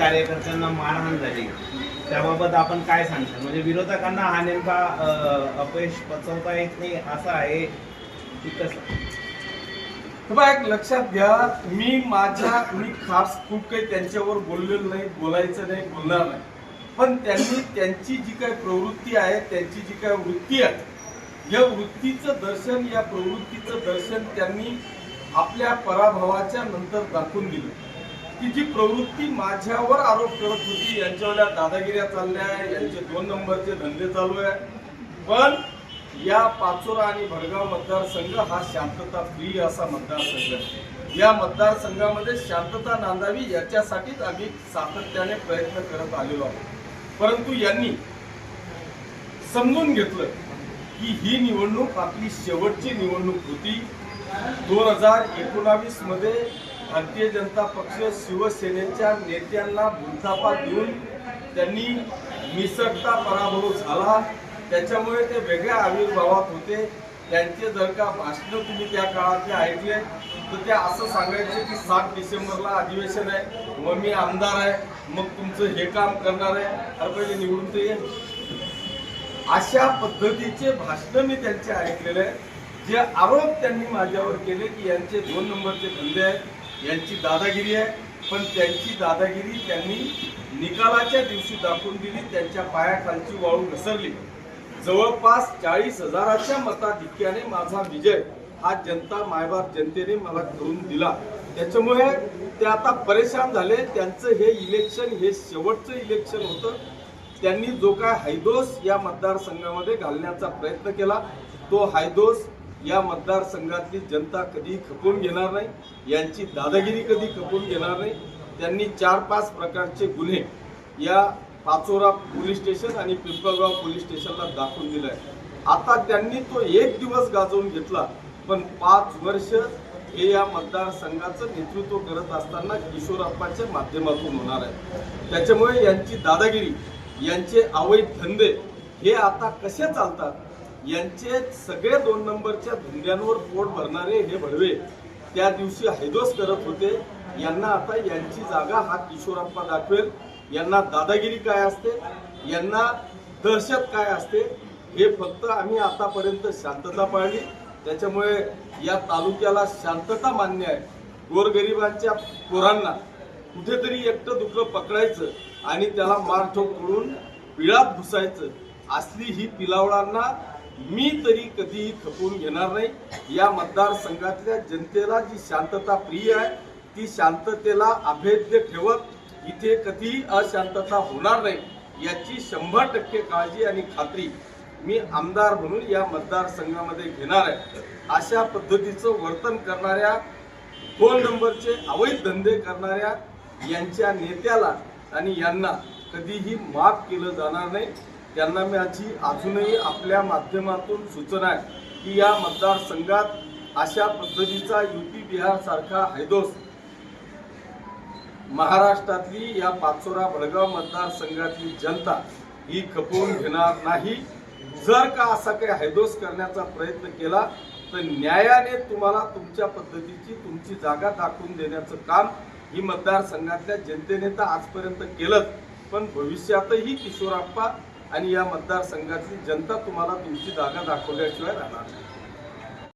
कार्यकर्त्यांना मारहाण झाली. त्याबाबत आपण काय सांगता म्हणजे विरोधकांना हा नेमका अपयश पचवता येत नाही असं आहे की कसं? एक लक्षात घ्या मी माझ्या मी खास खूप काही त्यांच्यावर बोललेलो नाही बोलायचं नाही बोलणार नाही. पण त्यांनी त्यांची जी काही प्रवृत्ती आहे त्यांची जी काही वृत्ती आहे या वृत्तीचं दर्शन या प्रवृत्तीचं दर्शन त्यांनी आपल्या पराभवाच्या नंतर दाखवून दिलं. की जी प्रवृत्ती माझ्यावर आरोप करत होती यांच्यावाल्या दादागिऱ्या चालल्या आहे यांचे दोन नंबरचे धंदे चालू आहे. पण या पाचोरा आणि भडगाव मतदारसंघ हा शांतता प्रिय असा मतदारसंघ आहे. या मतदारसंघामध्ये शांतता नांदावी याच्यासाठीच आम्ही सातत्याने प्रयत्न करत आलेलो आहोत. परंतु यांनी समजून घेतलं की ही निवडणूक आपली शेवटची निवडणूक होती. दोन हजार एकोणावीसमध्ये भारतीय जनता पक्ष शिवसेनेच्या नेत्यांना भूलथापा देऊन त्यांनी निसटता पराभव झाला. त्याच्यामुळे ते वेगळ्या आविर्भावात होते. त्यांचे जर का भाषण तुम्ही त्या काळातले ऐकले तर ते असं सांगायचे की सात डिसेंबरला अधिवेशन आहे मग मी आमदार आहे मग तुमचं हे काम करणार आहे. अरे पहिले निवडून ते अशा पद्धतीचे भाषण मी त्यांचे ऐकलेले आहे. जे आरोप त्यांनी माझ्यावर केले की यांचे दोन नंबरचे धंदे आहेत. यांची दादागिरी आहे. पण त्यांची दादागिरी त्यांनी निकालाच्या दिवशी दाखवून दिली. त्यांच्या पायाखालची वाळू घसरली. जवळपास चाळीस हजाराच्या मताधिक्याने माझा विजय हा जनता मायबाप जनतेने मला करून दिला. त्याच्यामुळे ते आता परेशान झाले. त्यांचं हे इलेक्शन हे शेवटचं इलेक्शन होतं. त्यांनी जो काय हायदोस या मतदारसंघामध्ये घालण्याचा प्रयत्न केला तो हायदोस या मतदारसंघातली जनता कधी खपवून घेणार नाही. यांची दादागिरी कधी खपवून घेणार नाही. त्यांनी चार पाच प्रकारचे गुन्हे या पाचोरा पोलीस स्टेशन आणि पिंपळगाव पोलीस स्टेशनला दाखवून दिलाय. आता त्यांनी तो एक दिवस गाजवून घेतला पण पाच वर्ष हे या मतदारसंघाचं नेतृत्व करत असताना किशोरप्पाच्या माध्यमातून होणार आहे. त्याच्यामुळे यांची दादागिरी यांचे अवैध धंदे हे आता कसे चालतात? यांचे सगळे दोन नंबरच्या धंद्यांवर पोट भरणारे हे भडवे त्या दिवशी हैदोस करत होते. यांना आता यांची जागा हा किशोरप्पा दाखवेल. यांना दादागिरी काय असते? यांना दहशत काय असते? हे फक्त आम्ही आतापर्यंत शांतता पाळली. त्याच्यामुळे या तालुक्याला शांतता मान्य आहे. गोरगरिबांच्या पोरांना कुठेतरी एकटं दुखलं पकडायचं आणि त्याला मारठोक करून पिळात घुसायचं. असली ही पिलावळांना मी तरी कधीही खपून घेणार नाही. या मतदारसंघातल्या जनतेला जी शांतता प्रिय आहे ती शांततेला अभेद्य ठेवत इथे कधीही अशांतता होणार नाही याची शंभर टक्के काळजी आणि खात्री मी आमदार म्हणून या मतदारसंघामध्ये घेणार आहे. अशा पद्धतीचं वर्तन करणाऱ्या दोन नंबरचे अवैध धंदे करणाऱ्या यांच्या नेत्याला आणि यांना कधीही माफ केलं जाणार नाही. त्यांना मी माझी अजूनही आपल्या माध्यमातून सूचना आहे की या मतदारसंघात अशा पद्धतीचा युपी बिहारसारखा हैदोस महाराष्ट्रातली या पाचोरा भडगाव मतदारसंघातली जनता ही खपवून घेणार नाही. जर का असा काही हैदोस करण्याचा प्रयत्न केला तर न्यायाने तुम्हाला तुमच्या पद्धतीची तुमची जागा दाखवून देण्याचं काम ही मतदारसंघातल्या जनतेने तर आजपर्यंत केलं पण भविष्यातही किशोराप्पा आणि या मतदारसंघातली जनता तुम्हाला तुमची जागा दाखवल्याशिवाय राहणार नाही.